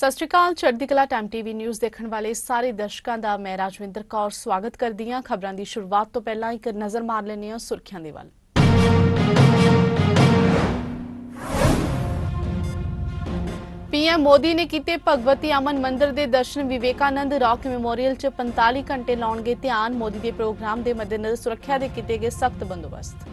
ਸਤਿ ਸ਼੍ਰੀ ਅਕਾਲ, ਚੜ੍ਹਦੀ ਕਲਾ ਟਾਈਮ ਟੀਵੀ ਨਿਊਜ਼ ਦੇਖਣ ਵਾਲੇ ਸਾਰੇ ਦਰਸ਼ਕਾਂ ਦਾ ਮੈਂ ਰਾਜਵਿੰਦਰ ਕੌਰ ਸਵਾਗਤ ਕਰਦੀ ਹਾਂ। ਖਬਰਾਂ ਦੀ ਸ਼ੁਰੂਆਤ ਤੋਂ ਪਹਿਲਾਂ ਇੱਕ ਨਜ਼ਰ ਮਾਰ ਲੈਂਦੇ ਹਾਂ ਸੁਰਖੀਆਂ ਦੇ ਵੱਲ। ਪੀਐਮ ਮੋਦੀ ਨੇ ਕੀਤੇ ਭਗਵਤੀ ਅਮਨ ਮੰਦਿਰ ਦੇ ਦਰਸ਼ਨ ਵਿਵੇਕਾਨੰਦ ਰਾਕ ਮੈਮੋਰੀਅਲ 'ਚ 45 ਘੰਟੇ ਲਾਉਣਗੇ ਧਿਆਨ। ਮੋਦੀ ਦੇ ਪ੍ਰੋਗਰਾਮ ਦੇ ਮੱਦੇਨਜ਼ਰ ਸੁਰੱਖਿਆ ਦੇ ਕੀਤੇ ਗਏ ਸਖਤ ਬੰਦੋਬਸਤ।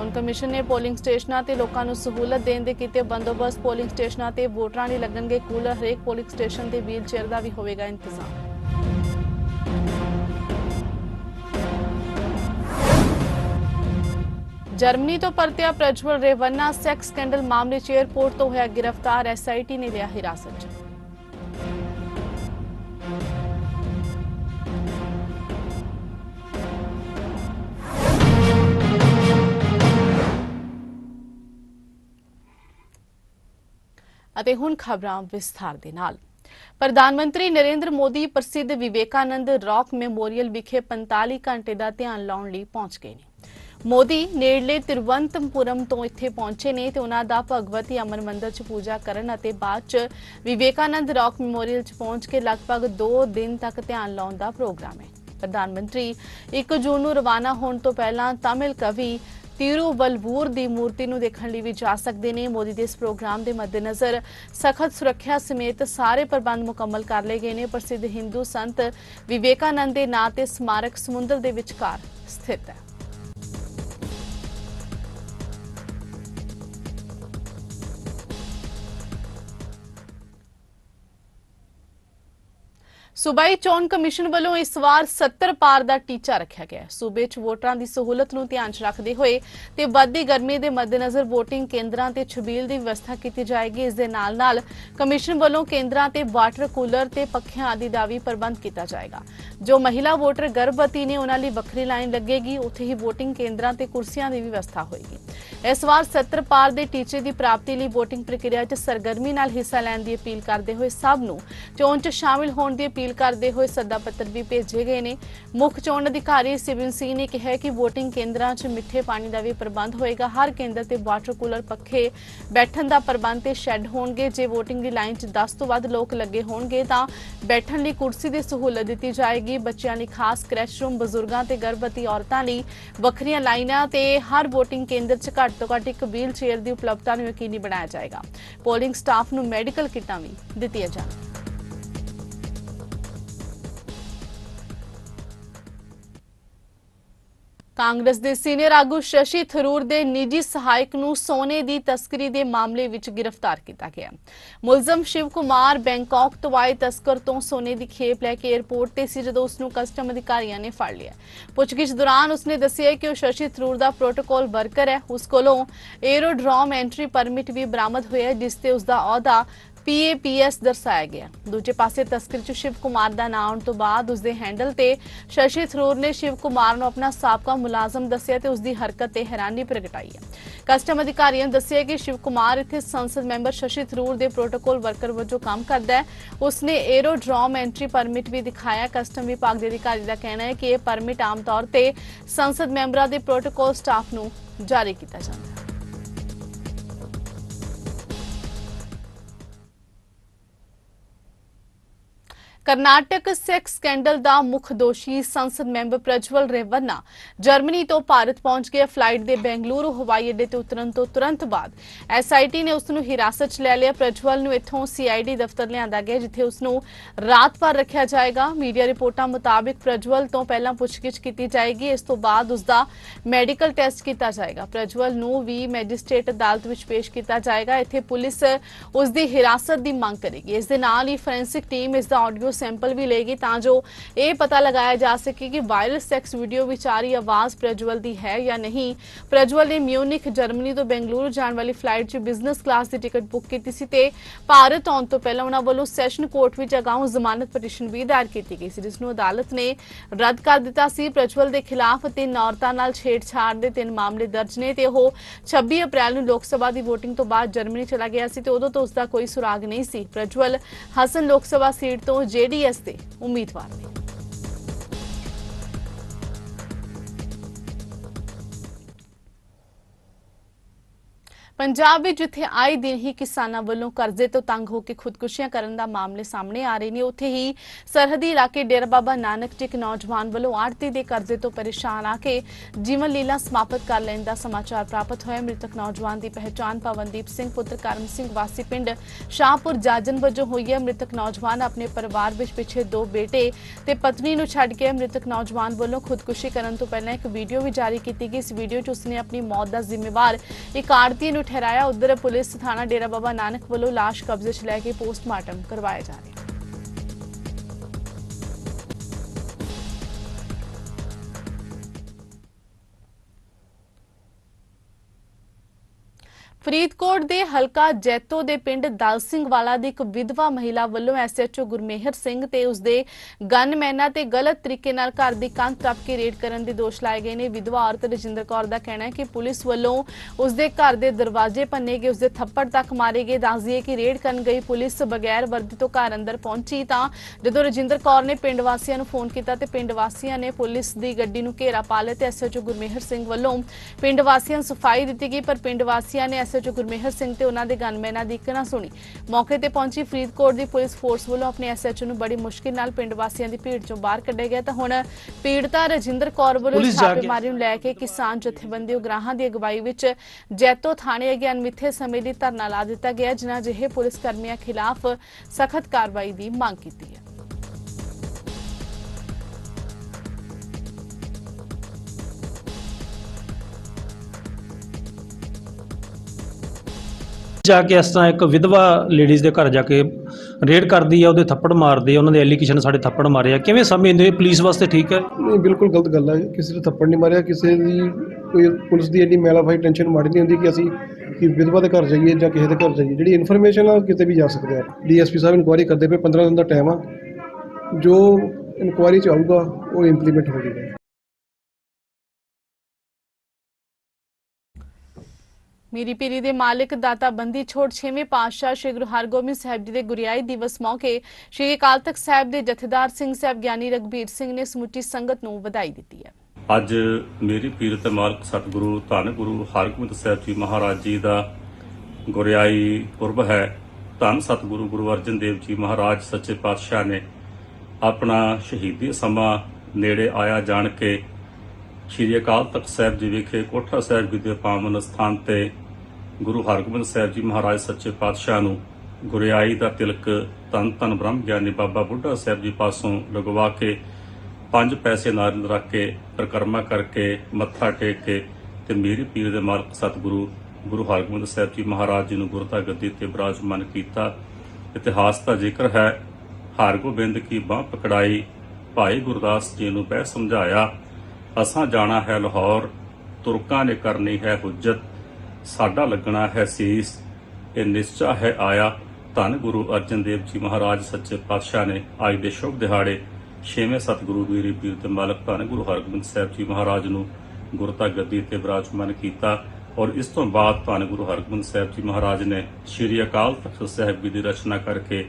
ਚੋਣ ਕਮਿਸ਼ਨ ਨੇ ਪੋਲਿੰਗ ਸਟੇਸ਼ਨਾਂ ਤੇ ਲੋਕਾਂ ਨੂੰ ਸਹੂਲਤ ਦੇਣ ਦੇ ਕੀਤੇ ਬੰਦੋਬਸਤ ਪੋਲਿੰਗ ਸਟੇਸ਼ਨਾਂ ਤੇ ਵੋਟਰਾਂ ਲਈ ਲੱਗਣਗੇ ਕੂਲਰ, ਹਰੇਕ ਪੋਲਿੰਗ ਸਟੇਸ਼ਨ ਤੇ ਵੀਲ ਚੇਅਰ ਦਾ ਵੀ ਹੋਵੇਗਾ ਇੰਤਜ਼ਾਮ। ਜਰਮਨੀ ਤੋਂ ਪਰਤਿਆ ਪ੍ਰਜਵਲ ਰੇਵੰਨਾ ਸੈਕਸ ਸਕੈਂਡਲ ਮਾਮਲੇ 'ਚ 에ਅਰਪੋਰਟ ਤੋਂ ਹੋਇਆ ਗ੍ਰਿਫਤਾਰ ਐਸਆਈਟੀ ਨੇ ਲਿਆ ਹਿਰਾਸਤ 'ਚ। ਅਤੇ ਹੁਣ ਖਬਰਾਂ ਵਿਸਥਾਰ ਦੇ ਨਾਲ। ਪ੍ਰਧਾਨ ਮੰਤਰੀ ਨਰਿੰਦਰ ਮੋਦੀ ਪ੍ਰਸਿੱਧ ਵਿਵੇਕਾਨੰਦ ਰਾਕ ਮੈਮੋਰੀਅਲ ਵਿਖੇ 45 ਘੰਟੇ ਦਾ ਧਿਆਨ ਲਾਉਣ ਲਈ ਪਹੁੰਚ ਗਏ ਨੇ। ਮੋਦੀ ਨੇੜਲੇ ਤਿਰਵੰਤਪੁਰਮ ਤੋਂ ਇੱਥੇ ਪਹੁੰਚੇ ਨੇ ਤੇ ਉਹਨਾਂ ਦਾ ਭਗਵਤੀ ਅਮਰ ਮੰਦਰ 'ਚ ਪੂਜਾ ਕਰਨ ਅਤੇ ਬਾਅਦ 'ਚ ਵਿਵੇਕਾਨੰਦ ਰਾਕ ਮੈਮੋਰੀਅਲ 'ਚ ਪਹੁੰਚ ਕੇ ਲਗਭਗ 2 ਦਿਨ ਤੱਕ ਧਿਆਨ ਲਾਉਣ ਦਾ ਪ੍ਰੋਗਰਾਮ ਹੈ। ਪ੍ਰਧਾਨ ਮੰਤਰੀ 1 ਜੂਨ ਨੂੰ ਰਵਾਨਾ ਹੋਣ ਤੋਂ ਪਹਿਲਾਂ ਤਾਮਿਲ ਕਵੀ ਤਿਰੂਵਲਵੂਰ ਦੀ ਮੂਰਤੀ ਨੂੰ ਦੇਖਣ ਲਈ ਵੀ ਜਾ ਸਕਦੇ ਨੇ। ਮੋਦੀ ਦੇ ਇਸ ਪ੍ਰੋਗਰਾਮ ਦੇ ਮੱਦੇਨਜ਼ਰ ਸਖਤ ਸੁਰੱਖਿਆ ਸਮੇਤ ਸਾਰੇ ਪ੍ਰਬੰਧ ਮੁਕੰਮਲ ਕਰ ਲਏ ਗਏ ਨੇ। ਪ੍ਰਸਿੱਧ ਹਿੰਦੂ ਸੰਤ ਵਿਵੇਕਾਨੰਦ ਦੇ ਨਾਂ ਤੇ ਸਮਾਰਕ ਸਮੁੰਦਰ ਦੇ ਵਿਚਕਾਰ ਸਥਿਤ ਹੈ। ਸੂਬਾਈ ਚੋਣ ਕਮਿਸ਼ਨ ਵੱਲੋਂ ਇਸ ਵਾਰ 70 ਪਾਰ ਦਾ ਟੀਚਾ ਰੱਖਿਆ ਗਿਆ ਹੈ। ਸੂਬੇ 'ਚ ਵੋਟਰਾਂ ਦੀ ਸਹੂਲਤ ਨੂੰ ਧਿਆਨ 'ਚ ਰੱਖਦੇ ਹੋਏ ਤੇ ਵੱਧਦੀ ਗਰਮੀ ਦੇ ਮੱਦੇਨਜ਼ਰ VOTING ਕੇਂਦਰਾਂ ਤੇ ਛਬੀਲ ਦੀ ਵਿਵਸਥਾ ਕੀਤੀ ਜਾਏਗੀ। ਇਸ ਦੇ ਨਾਲ-ਨਾਲ ਕਮਿਸ਼ਨ ਵੱਲੋਂ ਕੇਂਦਰਾਂ ਤੇ ਵਾਟਰ ਕੂਲਰ ਤੇ ਪੱਖਿਆਂ ਆਦਿ ਦਾ ਵੀ ਪ੍ਰਬੰਧ ਕੀਤਾ ਜਾਏਗਾ। ਜੋ ਮਹਿਲਾ ਵੋਟਰ ਗਰਭਵਤੀ ਨੇ ਉਹਨਾਂ ਲਈ ਵੱਖਰੀ ਲਾਈਨ ਲੱਗੇਗੀ, ਉੱਥੇ ਹੀ VOTING ਕੇਂਦਰਾਂ ਤੇ ਕੁਰਸੀਆਂ ਦੀ ਵੀ ਵਿਵਸਥਾ ਹੋਏਗੀ। ਇਸ ਵਾਰ 70 ਪਾਰ ਦੇ ਟੀਚੇ ਦੀ ਪ੍ਰਾਪਤੀ ਲਈ VOTING ਪ੍ਰਕਿਰਿਆ 'ਚ ਸਰਗਰਮੀ ਨਾਲ ਹਿੱਸਾ ਲੈਣ ਦੀ ਅਪੀਲ ਕਰਦੇ ਹੋਏ ਸਭ ਨੂੰ ਚੋਣ 'ਚ ਸ਼ਾਮਿਲ ਹੋਣ ਦੀ ਅਪੀਲ ਕਰਦੇ ਹੋਏ ਸੱਦਾ ਪੱਤਰ ਵੀ ਭੇਜੇ ਗਏ ਨੇ। ਮੁੱਖ ਚੋਣ ਅਧਿਕਾਰੀ ਸਿਵਨ ਸਿੰਘ ਨੇ ਕਿਹਾ ਕਿ VOTING ਕੇਂਦਰਾਂ 'ਚ ਮਿੱਠੇ ਪਾਣੀ ਦਾ ਵੀ ਪ੍ਰਬੰਧ ਹੋਏਗਾ। ਹਰ ਕੇਂਦਰ ਤੇ ਵਾਟਰ ਕੂਲਰ ਪੱਖੇ ਬੈਠਣ ਦਾ ਪ੍ਰਬੰਧ ਤੇ ਸ਼ੈੱਡ ਹੋਣਗੇ। ਜੇ VOTING ਦੀ ਲਾਈਨ 'ਚ 10 ਤੋਂ ਵੱਧ ਲੋਕ ਲੱਗੇ ਹੋਣਗੇ ਤਾਂ ਬੈਠਣ ਲਈ ਕੁਰਸੀ ਦੀ ਸਹੂਲਤ ਦਿੱਤੀ ਜਾਏਗੀ। ਬੱਚਿਆਂ ਲਈ ਖਾਸ ਕ੍ਰੈਸ਼ ਰੂਮ ਬਜ਼ੁਰਗਾਂ ਤੇ ਗਰਭਵਤੀ ਔਰਤਾਂ ਲਈ ਵੱਖਰੀਆਂ ਲਾਈਨਾਂ ਤੇ ਹਰ VOTING ਕੇਂਦਰ 'ਚ ਘੱਟ ਤੋਂ ਘੱਟ ਇੱਕ ਵੀਲ ਚੇਅਰ ਦੀ ਉਪਲਬਧਤਾ ਨੂੰ ਯਕੀਨੀ ਬਣਾਇਆ ਜਾਏਗਾ। ਪੋਲਿੰਗ ਸਟਾਫ ਨੂੰ ਮੈਡੀਕਲ ਕਿੱਟਾਂ ਵੀ ਦਿੱਤੀਆਂ ਜਾਣਗੀਆਂ ਕਾਂਗਰਸ ਦੇ ਸੀਨੀਅਰ ਆਗੂ ਸ਼ਸ਼ੀ ਥਰੂਰ ਦੇ ਨਿੱਜੀ ਸਹਾਇਕ ਨੂੰ ਸੋਨੇ ਦੀ ਤਸਕਰੀ ਦੇ ਮਾਮਲੇ ਵਿੱਚ ਗ੍ਰਿਫਤਾਰ ਕੀਤਾ ਗਿਆ। ਮੁਲਜ਼ਮ ਸ਼ਿਵ ਕੁਮਾਰ ਬੈਂਕਾਕ ਤੋਂ ਆਏ ਤਸਕਰ ਤੋਂ ਸੋਨੇ ਦੀ ਖੇਪ ਲੈ ਕੇ 에ਅਰਪੋਰਟ ਤੇ ਸੀ ਜਦੋਂ ਉਸ ਨੂੰ ਕਸਟਮ ਅਧਿਕਾਰੀਆਂ ਨੇ ਫੜ ਲਿਆ। ਪੁੱਛਗਿੱਛ ਦੌਰਾਨ ਉਸਨੇ ਦੱਸਿਆ ਕਿ ਉਹ ਸ਼ਸ਼ੀ ਥਰੂਰ ਦਾ ਪ੍ਰੋਟੋਕਾਲ ਵਰਕਰ ਹੈ। ਉਸ ਕੋਲੋਂ 에ਅਰੋਡਰੋਮ ਐਂਟਰੀ ਪਰਮਿਟ ਵੀ ਬਰਾਮਦ ਹੋਇਆ ਜਿਸ ਤੇ ਉਸ ਦਾ ਅਹੁਦਾ ਪੀਏਪੀਐਸ ਦਰਸਾਇਆ ਗਿਆ। ਦੂਜੇ ਪਾਸੇ ਤਸਕਰ ਚ ਸ਼ਿਵ ਕੁਮਾਰ ਦਾ ਨਾਮ ਆਉਣ ਤੋਂ ਬਾਅਦ ਉਸ ਦੇ ਹੈਂਡਲ ਤੇ ਸ਼ਸ਼ੀ ਥਰੂਰ ਨੇ ਸ਼ਿਵ ਕੁਮਾਰ ਨੂੰ ਆਪਣਾ ਸਾਬਕਾ ਮੁਲਾਜ਼ਮ ਦੱਸਿਆ ਤੇ ਉਸ ਦੀ ਹਰਕਤ ਤੇ ਹੈਰਾਨੀ ਪ੍ਰਗਟਾਈ ਹੈ। ਕਸਟਮ ਅਧਿਕਾਰੀਆਂ ਨੇ ਦੱਸਿਆ ਕਿ ਸ਼ਿਵ ਕੁਮਾਰ ਇੱਥੇ ਸੰਸਦ ਮੈਂਬਰ ਸ਼ਸ਼ੀ ਥਰੂਰ ਦੇ ਪ੍ਰੋਟੋਕੋਲ ਵਰਕਰ ਵਜੋਂ ਕੰਮ ਕਰਦਾ ਹੈ। ਉਸਨੇ 에ਅਰੋਡਰੋਮ ਐਂਟਰੀ ਪਰਮਿਟ ਵੀ ਦਿਖਾਇਆ। ਕਸਟਮ ਵਿਭਾਗ ਦੇ ਅਧਿਕਾਰੀ ਦਾ ਕਹਿਣਾ ਹੈ ਕਿ ਇਹ ਪਰਮਿਟ ਆਮ ਤੌਰ ਤੇ ਸੰਸਦ ਮੈਂਬਰਾਂ ਦੇ ਪ੍ਰੋਟੋਕੋਲ ਸਟਾਫ ਨੂੰ ਜਾਰੀ ਕੀਤਾ ਜਾਂਦਾ ਹੈ। ਕਰਨਾਟਕ ਸੈਕਸ ਸਕੈਂਡਲ ਦਾ ਮੁੱਖ ਦੋਸ਼ੀ ਸੰਸਦ ਮੈਂਬਰ ਪ੍ਰਜਵਲ ਰੇਵੰਨਾ ਜਰਮਨੀ ਤੋਂ ਭਾਰਤ ਪਹੁੰਚ ਗਿਆ। ਫਲਾਈਟ ਦੇ ਬੈਂਗਲੁਰੂ, ਹਵਾਈ ਅੱਡੇ ਤੇ ਉਤਰਨ ਤੋਂ ਤੁਰੰਤ ਬਾਅਦ ਐਸਆਈਟੀ ਨੇ ਉਸ ਨੂੰ ਹਿਰਾਸਤ 'ਚ ਲੈ ਲਿਆ। ਪ੍ਰਜਵਲ ਨੂੰ ਇੱਥੋਂ ਸੀਆਈਡੀ ਦਫ਼ਤਰ ਲਿਆਂਦਾ ਗਿਆ, ਜਿੱਥੇ ਉਸ ਨੂੰ ਰਾਤ ਭਰ ਰੱਖਿਆ ਜਾਏਗਾ। ਮੀਡੀਆ ਰਿਪੋਰਟਾਂ ਮੁਤਾਬਿਕ ਪ੍ਰਜਵਲ ਤੋਂ ਪਹਿਲਾਂ ਪੁੱਛਗਿੱਛ ਕੀਤੀ ਜਾਏਗੀ। ਇਸ ਤੋਂ ਬਾਅਦ ਉਸ ਦਾ ਮੈਡੀਕਲ ਟੈਸਟ ਕੀਤਾ ਜਾਏਗਾ। ਪ੍ਰਜਵਲ ਨੂੰ ਵੀ ਮੈਜਿਸਟ੍ਰੇਟ ਅਦਾਲਤ ਵਿੱਚ ਪੇਸ਼ ਕੀਤਾ ਜਾਏਗਾ। ਇੱਥੇ ਪੁਲਿਸ ਉਸ ਦੀ ਹਿਰਾਸਤ ਦੀ ਮੰਗ ਕਰੇਗੀ। ਇਸ ਦੇ ਨਾਲ ਹੀ ਫੋਰੈਂਸਿਕ ਟੀਮ ਇਸ ਦਾ ਆਡੀਓ ਸੈਂਪਲ ਵੀ ਲਏਗੀ ਤਾਂ ਜੋ ਇਹ ਪਤਾ ਲਗਾਇਆ ਜਾ ਸਕੇ ਕਿ ਵਾਇਰਲ ਸੈਕਸ ਵੀਡੀਓ ਵਿੱਚ ਆ ਰਹੀ ਆਵਾਜ਼ ਪ੍ਰਜਵਲ ਦੀ ਹੈ ਜਾਂ ਨਹੀਂ। ਪ੍ਰਜਵਲ ਨੇ ਮਿਊਨਿਕ ਜਰਮਨੀ ਤੋਂ ਬੈਂਗਲੁਰੂ ਜਾਣ ਵਾਲੀ ਫਲਾਈਟ 'ਚ ਬਿਜ਼ਨਸ ਕਲਾਸ ਦੀ ਟਿਕਟ ਬੁੱਕ ਕੀਤੀ ਸੀ ਤੇ ਭਾਰਤ ਆਉਣ ਤੋਂ ਪਹਿਲਾਂ ਉਹਨਾਂ ਵੱਲੋਂ ਸੈਸ਼ਨ ਕੋਰਟ ਵਿੱਚ ਅਗਾਊਂ ਜ਼ਮਾਨਤ ਪਟੀਸ਼ਨ ਵੀ ਦਾਇਰ ਕੀਤੀ ਗਈ ਸੀ, ਜਿਸ ਨੂੰ ਅਦਾਲਤ ਨੇ ਰੱਦ ਕਰ ਦਿੱਤਾ ਸੀ। ਪ੍ਰਜਵਲ ਦੇ ਖਿਲਾਫ ਤਿੰਨ ਔਰਤਾਂ ਨਾਲ ਛੇੜਛਾੜ ਦੇ ਤਿੰਨ ਮਾਮਲੇ ਦਰਜ ਨੇ ਤੇ ਉਹ 26 ਅਪ੍ਰੈਲ ਨੂੰ ਲੋਕ ਸਭਾ ਦੀ VOTING ਤੋਂ ਬਾਅਦ ਜਰਮਨੀ ਚਲਾ ਗਿਆ ਸੀ ਤੇ ਉਦੋਂ ਤੋਂ ਉਸ ਦਾ ਕੋਈ ਸੁਰਾਗ ਨਹੀਂ ਸੀ। ਪ੍ਰਜਵਲ ਹਸਨ ਲੋਕ ਸਭਾ ਸੀਟ ਤੋਂ ਜੇਡੀਐਸ ਦੇ ਉਮੀਦਵਾਰ ਨੇ। ਪੰਜਾਬ ਵਿੱਚ ਜਿੱਥੇ ਆਏ ਦਿਨ ਹੀ ਕਿਸਾਨਾਂ ਵੱਲੋਂ ਕਰਜ਼ੇ ਤੋਂ ਤੰਗ ਹੋ ਕੇ ਖੁਦਕੁਸ਼ੀਆਂ ਕਰਨ ਦਾ ਮਾਮਲੇ ਸਾਹਮਣੇ ਆ ਰਹੇ ਨੇ, ਉੱਥੇ ਹੀ ਸਰਹੱਦੀ ਇਲਾਕੇ ਡੇਰਾ ਬਾਬਾ ਨਾਨਕ 'ਚ ਇੱਕ ਨੌਜਵਾਨ ਵੱਲੋਂ ਆੜਤੀ ਦੇ ਕਰਜ਼ੇ ਤੋਂ ਪਰੇਸ਼ਾਨ ਆ ਕੇ ਜੀਵਨ ਲੀਲਾ ਸਮਾਪਤ ਕਰ ਲੈਣ ਦਾ ਸਮਾਚਾਰ ਪ੍ਰਾਪਤ ਹੋਇਆ। ਮ੍ਰਿਤਕ ਨੌਜਵਾਨ ਦੀ ਪਹਿਚਾਣ ਪਵਨਦੀਪ ਸਿੰਘ, ਪੁੱਤਰ ਕਰਮ ਸਿੰਘ, ਵਾਸੀ ਪਿੰਡ ਸ਼ਾਹਪੁਰ ਜਾਜਨ ਵਜੋਂ ਹੋਈ ਹੈ। ਮ੍ਰਿਤਕ ਨੌਜਵਾਨ ਆਪਣੇ ਪਰਿਵਾਰ ਵਿੱਚ ਪਿੱਛੇ ਦੋ ਬੇਟੇ ਤੇ ਪਤਨੀ ਨੂੰ ਛੱਡ ਕੇ ਮ੍ਰਿਤਕ ਨੌਜਵਾਨ ਵੱਲੋਂ ਖੁਦਕੁਸ਼ੀ ਕਰਨ ਤੋਂ ਪਹਿਲਾਂ ਇੱਕ ਵੀਡੀਓ ਵੀ ਜਾਰੀ ਕੀਤੀ ਗਈ। ਇਸ ਵੀਡੀਓ 'ਚ ਉਸਨੇ ਆਪਣੀ ਮੌਤ ਦਾ ਜ਼ਿੰਮੇਵਾਰ ਇੱਕ ਆੜਤੀ ਨੂੰ ਠਹਿਰਾਇਆ। ਉਧਰ ਪੁਲਿਸ ਥਾਣਾ ਡੇਰਾ ਬਾਬਾ ਨਾਨਕ ਵੱਲੋਂ ਲਾਸ਼ ਕਬਜ਼ੇ 'ਚ ਲੈ ਕੇ ਪੋਸਟਮਾਰਟਮ ਕਰਵਾਇਆ ਜਾ ਰਿਹਾ ਫਰੀਦਕੋਟ ਦੇ ਹਲਕਾ ਜੈਤੋ ਦੇ ਪਿੰਡ ਦਲ ਸਿੰਘ ਵਾਲਾ ਦੀ ਇੱਕ ਵਿਧਵਾ ਮਹਿਲਾ ਵੱਲੋਂ ਐਸਐਚਓ ਗੁਰਮੇਹਰ ਸਿੰਘ ਤੇ ਉਸਦੇ ਗਨਮੈਨਾਂ ਤੇ ਗਲਤ ਤਰੀਕੇ ਨਾਲ ਘਰ ਦੀ ਕੰਧ ਟੱਪ ਕੇ ਰੇਡ ਕਰਨ ਦੇ ਦੋਸ਼ ਲਾਏ ਗਏ ਨੇ। ਵਿਧਵਾ ਔਰਤ ਰਜਿੰਦਰ ਕੌਰ ਦਾ ਕਹਿਣਾ ਹੈ ਕਿ ਪੁਲਿਸ ਵੱਲੋਂ ਉਸਦੇ ਘਰ ਦੇ ਦਰਵਾਜ਼ੇ ਭੰਨੇ ਗਏ, ਉਸਦੇ ਥੱਪੜ ਤੱਕ ਮਾਰੇ ਗਏ। ਦੱਸ ਦਈਏ ਕਿ ਰੇਡ ਕਰਨ ਗਈ ਪੁਲਿਸ ਬਗੈਰ ਵਰਦੀ ਤੋਂ ਘਰ ਅੰਦਰ ਪਹੁੰਚੀ ਤਾਂ ਜਦੋਂ ਰਜਿੰਦਰ ਕੌਰ ਨੇ ਪਿੰਡ ਵਾਸੀਆਂ ਨੂੰ ਫੋਨ ਕੀਤਾ ਤੇ ਪਿੰਡ ਵਾਸੀਆਂ ਨੇ ਪੁਲਿਸ ਦੀ ਗੱਡੀ ਨੂੰ ਘੇਰਾ ਪਾ ਲਿਆ ਤੇ ਐਸਐਚਓ ਗੁਰਮੇਹਰ ਸਿੰਘ ਵੱਲੋਂ ਪਿੰਡ ਵਾਸੀਆਂ ਨੂੰ ਸਫ਼ਾਈ ਦਿੱਤੀ ਗਈ, ਪਰ ਪਿੰਡ ਵਾਸੀਆਂ ਨੇ ਐਸਐਚਓ ਗੁਰਮੇਹਰ ਸਿੰਘ ਤੇ ਉਹਨਾਂ ਦੇ ਗਨਮੈਨਾਂ ਦੀ ਇੱਕ ਨਾ ਸੁਣੀ। ਮੌਕੇ ਤੇ ਪਹੁੰਚੀ ਫਰੀਦਕੋਟ ਦੀ ਪੁਲਿਸ ਫੋਰਸ ਵੱਲੋਂ ਆਪਣੇ ਐਸਐਚਓ ਨੂੰ ਬੜੀ ਮੁਸ਼ਕਿਲ ਨਾਲ ਪਿੰਡ ਵਾਸੀਆਂ ਦੀ ਭੀੜ ਚੋਂ ਬਾਹਰ ਕੱਢਿਆ ਗਿਆ। ਤਾਂ ਹੁਣ ਪੀੜਤਾ ਰਜਿੰਦਰ ਕੌਰ ਵੱਲੋਂ ਛਾਪੇਮਾਰੀ ਨੂੰ ਲੈ ਕੇ ਕਿਸਾਨ ਜਥੇਬੰਦੀ ਉਗਰਾਹਾਂ ਦੀ ਅਗਵਾਈ ਵਿੱਚ ਜੈਤੋ ਥਾਣੇ ਅੱਗੇ ਅਣਮਿੱਥੇ ਸਮੇਂ ਲਈ ਧਰਨਾ ਲਾ ਦਿੱਤਾ ਗਿਆ ਜਿਨ੍ਹਾਂ ਜਿਹੇ ਪੁਲਿਸ ਕਰਮੀਆਂ ਖਿਲਾਫ ਸਖਤ ਕਾਰਵਾਈ ਦੀ ਮੰਗ ਕੀਤੀ ਹੈ। ਜਾ ਕੇ ਇਸ ਤਰ੍ਹਾਂ ਇੱਕ ਵਿਧਵਾ ਲੇਡੀਜ਼ ਦੇ ਘਰ ਜਾ ਕੇ ਰੇਡ ਕਰਦੀ ਆ, ਉਹਦੇ ਥੱਪੜ ਮਾਰਦੇ ਆ, ਉਹਨਾਂ ਦੇ ਐਲੀਗੇਸ਼ਨ ਸਾਡੇ ਥੱਪੜ ਮਾਰੇ ਆ। ਕਿਵੇਂ ਸਮਝਦੇ ਹੋ ਪੁਲਿਸ ਵਾਸਤੇ ਠੀਕ ਹੈ? ਨਹੀਂ, ਬਿਲਕੁਲ ਗਲਤ ਗੱਲ ਹੈ ਕਿਸੇ ਨੇ ਥੱਪੜ ਨਹੀਂ ਮਾਰਿਆ, ਕਿਸੇ ਦੀ ਕੋਈ ਪੁਲਿਸ ਦੀ ਇੰਨੀ ਮੈਲਾਫਾਈ ਟੈਨਸ਼ਨ ਮਾੜੀ ਨਹੀਂ ਹੁੰਦੀ ਕਿ ਅਸੀਂ ਕਿ ਵਿਧਵਾ ਦੇ ਘਰ ਜਾਈਏ ਜਾਂ ਕਿਸੇ ਦੇ ਘਰ ਜਾਈਏ। ਜਿਹੜੀ ਇਨਫੋਰਮੇਸ਼ਨ ਆ, ਉਹ ਕਿਤੇ ਵੀ ਜਾ ਸਕਦੇ ਆ। ਡੀਐਸਪੀ ਸਾਹਿਬ ਇਨਕੁਆਇਰੀ ਕਰਦੇ ਪਏ 15 ਦਿਨ ਦਾ ਟਾਈਮ ਆ। ਜੋ ਇਨਕੁਆਇਰੀ ਚ ਆਊਗਾ, ਉਹ ਇੰਪਲੀਮੈਂਟ ਹੋ ਜਾਏਗਾ ਮੀਰੀ ਪੀਰੀ ਦੇ ਮਾਲਿਕ ਦਾਤਾ ਬੰਦੀ ਛੋੜ 6ਵੇਂ ਪਾਤਸ਼ਾਹ ਸ੍ਰੀ ਗੁਰੂ ਹਰਗੋਬਿੰਦ ਸਾਹਿਬ ਜੀ ਦੇ ਗੁਰਿਆਈ ਦਿਵਸ ਮੌਕੇ ਸ੍ਰੀ ਅਕਾਲ ਤਖਤ ਸਾਹਿਬ ਦੇ ਜਥੇਦਾਰ ਸਿੰਘ ਸਾਹਿਬ ਗਿਆਨੀ ਰਗਬੀਰ ਸਿੰਘ ਨੇ ਸਮੁੱਚੀ ਸੰਗਤ ਨੂੰ ਵਧਾਈ ਦਿੱਤੀ ਹੈ। ਅੱਜ ਮੇਰੀ ਪੀਰ ਤੇ ਮਾਲਕ ਸਤਿਗੁਰੂ ਧੰਨ ਗੁਰੂ ਹਰਗੋਬਿੰਦ ਸਾਹਿਬ ਜੀ ਮਹਾਰਾਜ ਜੀ ਦਾ ਗੁਰਿਆਈ ਪੁਰਬ ਹੈ। ਧੰਨ ਸਤਿਗੁਰੂ ਗੁਰੂ ਅਰਜਨ ਦੇਵ ਜੀ ਮਹਾਰਾਜ, ਸੱਚੇ ਪਾਤਸ਼ਾਹ ਨੇ ਆਪਣਾ ਸ਼ਹੀਦੀ ਸਮਾਂ ਨੇੜੇ ਆਇਆ ਜਾਣ ਕੇ ਸ਼੍ਰੀ ਅਕਾਲ ਤਖਤ ਸਾਹਿਬ ਜੀ ਵਿਖੇ ਕੋਠਾ ਸਾਹਿਬ ਜੀ ਦੇ ਪਾਵਨ ਸਥਾਨ ਤੇ ਗੁਰੂ ਹਰਗੋਬਿੰਦ ਸਾਹਿਬ ਜੀ ਮਹਾਰਾਜ ਸੱਚੇ ਪਾਤਸ਼ਾਹ ਨੂੰ ਗੁਰਿਆਈ ਦਾ ਤਿਲਕ ਤਨ ਤਨ ਬ੍ਰਹਮ ਗਿਆਨੀ ਬਾਬਾ ਬੁੱਢਾ ਸਾਹਿਬ ਜੀ ਪਾਸੋਂ ਲਗਵਾ ਕੇ ਪੰਜ ਪੈਸੇ ਨਾਰਿੰਦ ਰੱਖ ਕੇ, ਪ੍ਰਕਰਮਾ ਕਰਕੇ, ਮੱਥਾ ਟੇਕ ਕੇ ਤੇ ਮੇਰੀ ਪੀਰ ਦੇ ਮਾਲਕ ਸਤਿਗੁਰੂ ਗੁਰੂ ਹਰਗੋਬਿੰਦ ਸਾਹਿਬ ਜੀ ਮਹਾਰਾਜ ਜੀ ਨੂੰ ਗੁਰਤਾ ਗੱਦੀ ਤੇ ਬਿਰਾਜਮਾਨ ਕੀਤਾ। ਇਤਿਹਾਸ ਦਾ ਜ਼ਿਕਰ ਹੈ। ਹਰਗੋਬਿੰਦ ਕੀ ਬਾਹ ਪਕੜਾਈ, ਭਾਈ ਗੁਰਦਾਸ ਜੀ ਨੂੰ ਬਹਿ ਸਮਝਾਇਆ। ਅਸਾਂ ਜਾਣਾ ਹੈ ਲਾਹੌਰ, ਤੁਰਕਾਂ ਨੇ ਕਰਨੀ ਹੈ ਹੁਜਤ, ਸਾਡਾ ਲੱਗਣਾ ਹੈ ਸੀਸ। ਇਹ ਨਿਸ਼ਚਾ ਹੈ ਆਇਆ, ਧੰਨ ਗੁਰੂ ਅਰਜਨ ਦੇਵ ਜੀ ਮਹਾਰਾਜ, ਸੱਚੇ ਪਾਤਸ਼ਾਹ ਨੇ ਅੱਜ ਦੇ ਸ਼ੁਭ ਦਿਹਾੜੇ। ਛੇਵੇਂ ਸਤਿਗੁਰੂ ਵੀਰੀ ਪੀਰ ਤੇ ਮਾਲਕ ਧੰਨ ਗੁਰੂ ਹਰਗੋਬਿੰਦ ਸਾਹਿਬ ਜੀ ਮਹਾਰਾਜ ਨੂੰ ਗੁਰਤਾ ਗੱਦੀ ਤੇ ਬਿਰਾਜਮਾਨ ਕੀਤਾ। ਔਰ ਇਸ ਤੋਂ ਬਾਅਦ ਧੰਨ ਗੁਰੂ ਹਰਗੋਬਿੰਦ ਸਾਹਿਬ ਜੀ ਮਹਾਰਾਜ ਨੇ ਸ੍ਰੀ ਅਕਾਲ ਤਖਤ ਸਾਹਿਬ ਜੀ ਦੀ ਰਚਨਾ ਕਰਕੇ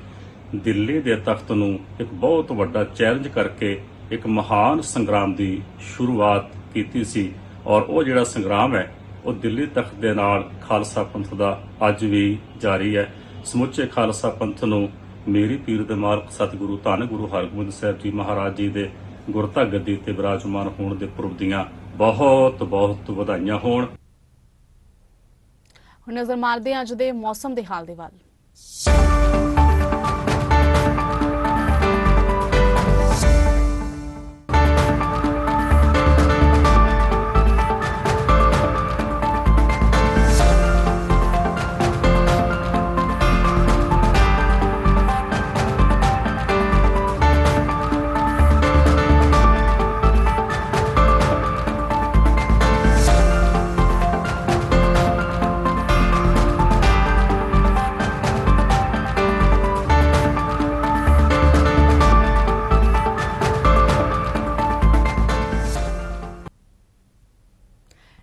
ਦਿੱਲੀ ਦੇ ਤਖਤ ਨੂੰ ਇੱਕ ਬਹੁਤ ਵੱਡਾ ਚੈਲੰਜ ਕਰਕੇ ਇੱਕ ਮਹਾਨ ਸੰਗਰਾਮ ਦੀ ਸ਼ੁਰੂਆਤ ਕੀਤੀ ਸੀ ਔਰ ਉਹ ਜਿਹੜਾ ਸੰਗਰਾਮ ਹੈ, ਉਹ ਦਿੱਲੀ ਤਖਤ ਦੇ ਨਾਲ ਖਾਲਸਾ ਪੰਥ ਦਾ ਅੱਜ ਵੀ ਜਾਰੀ ਹੈ। ਸਮੁੱਚੇ ਖਾਲਸਾ ਪੰਥ ਨੂੰ ਮੇਰੀ ਪੀਰ ਦੇ ਮਾਲਕ ਸਤਿਗੁਰੂ ਧੰਨ ਗੁਰੂ ਹਰਗੋਬਿੰਦ ਸਾਹਿਬ ਜੀ ਮਹਾਰਾਜ ਜੀ ਦੇ ਗੁਰਤਾ ਗੱਦੀ ਤੇ ਵਿਰਾਜਮਾਨ ਹੋਣ ਦੇ ਪੁਰਬ ਦੀਆਂ ਬਹੁਤ ਬਹੁਤ ਵਧਾਈਆਂ ਹੋਣ। ਹੁਣ ਨਜ਼ਰ ਮਾਰਦੇ ਹਾਂ ਅੱਜ ਦੇ ਮੌਸਮ ਦੇ ਹਾਲ ਦੇ ਵੱਲ।